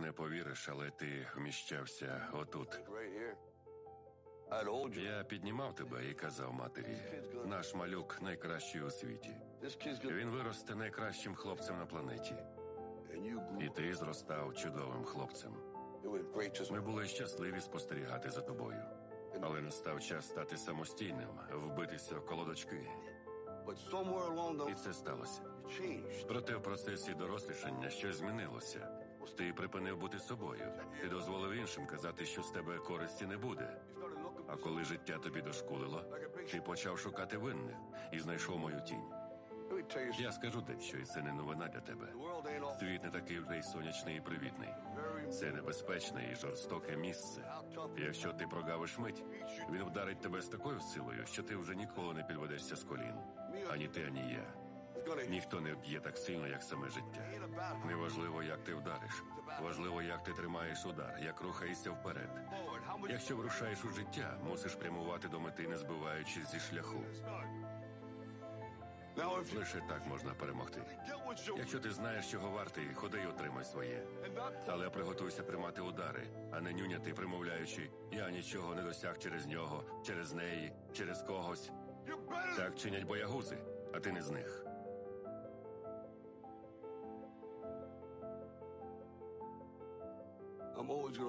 Не повіриш, але ти вміщався отут. Я піднімав тебе і казав матері, наш малюк найкращий у світі. Він виросте найкращим хлопцем на планеті. І ти зростав чудовим хлопцем. Ми були щасливі спостерігати за тобою. Але настав час стати самостійним, вбитися в колодочки. І це сталося. Проте в процесі дорослішання щось змінилося. Ти припинив бути собою. Ти дозволив іншим казати, що з тебе користі не буде. А коли життя тобі дошкулило, ти почав шукати винних і знайшов мою тінь. Я скажу дещо, і це не новина для тебе. Світ не такий вже й сонячний і привітний. Це небезпечне і жорстоке місце. Якщо ти прогавиш мить, він вдарить тебе з такою силою, що ти вже ніколи не підведешся з колін. Ані ти, ані я. Ніхто не вб'є так сильно, як саме життя. Неважливо, як ти вдариш. Важливо, як ти тримаєш удар, як рухаєшся вперед. Якщо вирушаєш у життя, мусиш прямувати до мети, не збиваючись зі шляху. Лише так можна перемогти. Якщо ти знаєш, чого вартий, ходи й отримай своє. Але приготуйся приймати удари, а не нюняти, примовляючи, я нічого не досяг через нього, через неї, через когось. Так чинять боягузи, а ти не з них.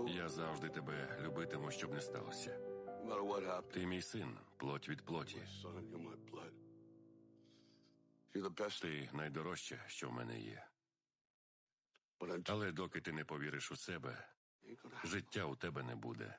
Я завжди тебе любитиму, щоб не сталося. Ти мій син, плоть від плоті. Ти найдорожче, що в мене є. Але доки ти не повіриш у себе, життя у тебе не буде.